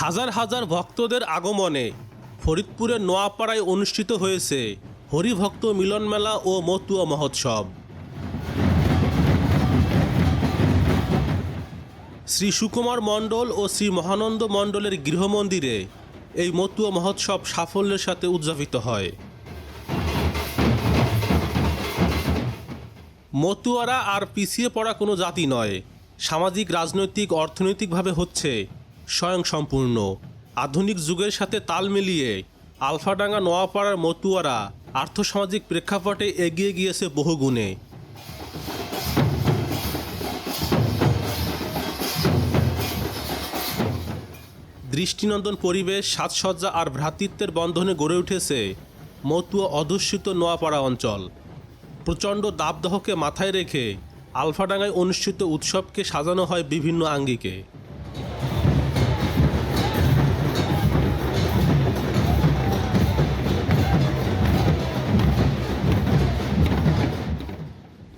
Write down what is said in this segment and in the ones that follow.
হাজার হাজার ভক্তদের আগমনে ফরিদপুরের নোয়াপাড়ায় অনুষ্ঠিত হয়েছে হরিভক্ত মিলন মেলা ও মতুয়া মহোৎসব। শ্রী সুকুমার মণ্ডল ও শ্রী মহানন্দ মণ্ডলের গৃহমন্দিরে এই মতুয়া মহোৎসব সাফল্যের সাথে উদযাপিত হয়। মতুয়ারা আর পিছিয়ে পড়া কোনো জাতি নয়, সামাজিক, রাজনৈতিক, অর্থনৈতিকভাবে হচ্ছে স্বয়ংসম্পূর্ণ। আধুনিক যুগের সাথে তাল মিলিয়ে আলফাডাঙ্গা, নোয়াপাড়ার মতুয়ারা আর্থসামাজিক প্রেক্ষাপটে এগিয়ে গিয়েছে বহুগুণে। দৃষ্টিনন্দন পরিবেশ, সাজসজ্জা আর ভ্রাতৃত্বের বন্ধনে গড়ে উঠেছে মতুয়া অধ্যুষিত নোয়াপাড়া অঞ্চল। প্রচণ্ড দাবদাহকে মাথায় রেখে আলফাডাঙ্গায় অনুষ্ঠিত উৎসবকে সাজানো হয় বিভিন্ন আঙ্গিকে।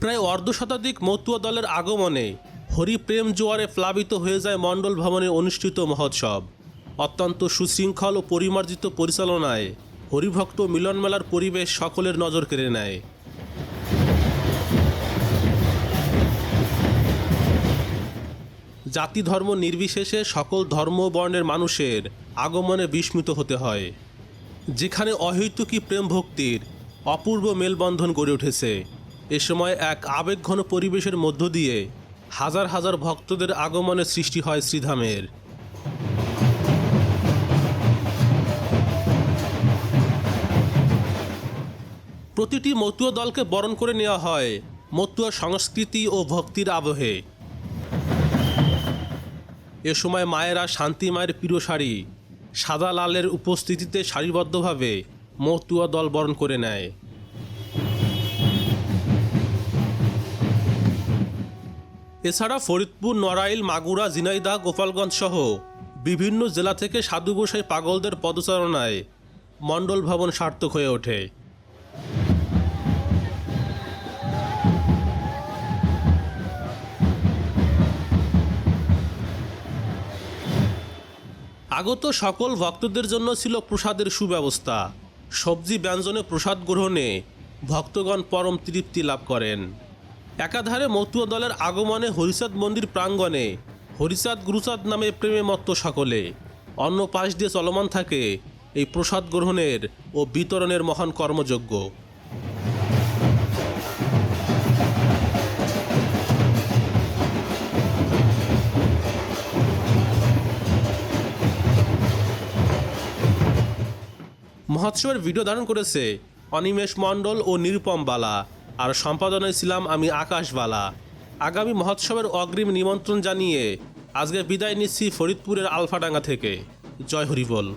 প্রায় অর্ধ শতাধিক মতুয়া দলের আগমনে হরিপ্রেম জোয়ারে প্লাবিত হয়ে যায় মণ্ডল ভবনে অনুষ্ঠিত মহোৎসব। অত্যন্ত সুশৃঙ্খল ও পরিমার্জিত পরিচালনায় হরিভক্ত মিলন মেলার পরিবেশ সকলের নজর কেড়ে নেয়। জাতি ধর্ম নির্বিশেষে সকল ধর্ম বর্ণের মানুষের আগমনে বিস্মিত হতে হয়। যেখানে অহৈতুকী প্রেম ভক্তির অপূর্ব মেলবন্ধন গড়ে উঠেছে। এ সময় এক আবেগঘন পরিবেশের মধ্য দিয়ে হাজার হাজার ভক্তদের আগমনে সৃষ্টি হয় শ্রীধামের। প্রতিটি মতুয়া দলকে বরণ করে নেওয়া হয় মতুয়া সংস্কৃতি ও ভক্তির আবহে। এ সময় মায়েরা শান্তি মায়ের প্রিয় শাড়ি, সাদা লালের উপস্থিতিতে সারিবদ্ধভাবে মতুয়া দল বরণ করে নেয়। এছাড়া ফরিদপুর, নড়াইল, মাগুরা, ঝিনাইদহ, গোপালগঞ্জ সহ বিভিন্ন জেলা থেকে সাধু গোসাই পাগলদের পদচারণায় মণ্ডল ভবন সার্থক হয়ে ওঠে। আগত সকল ভক্তদের জন্য ছিল প্রসাদের সুব্যবস্থা। সবজি ব্যঞ্জনে প্রসাদ গ্রহণে ভক্তগণ পরম তৃপ্তি লাভ করেন। একাধারে মতুয়া দলের আগমনে হরিচাঁদ মন্দির প্রাঙ্গণে হরিচাঁদ গুরুচাঁদ নামে প্রেমে মত্ত সকলে। অন্য পাশ দিয়ে চলমান থাকে এই প্রসাদ গ্রহণের ও বিতরণের মহান কর্মযজ্ঞ। মহোৎসবের ভিডিও ধারণ করেছে অনিমেষ মণ্ডল ও নিরুপম বালা। আর সম্পাদনায় ছিলাম আমি আকাশবালা। আগামী মহোৎসবের অগ্রিম নিমন্ত্রণ জানিয়ে আজকে বিদায় নিচ্ছি ফরিদপুরের আলফাডাঙ্গা থেকে। জয় হরিবল।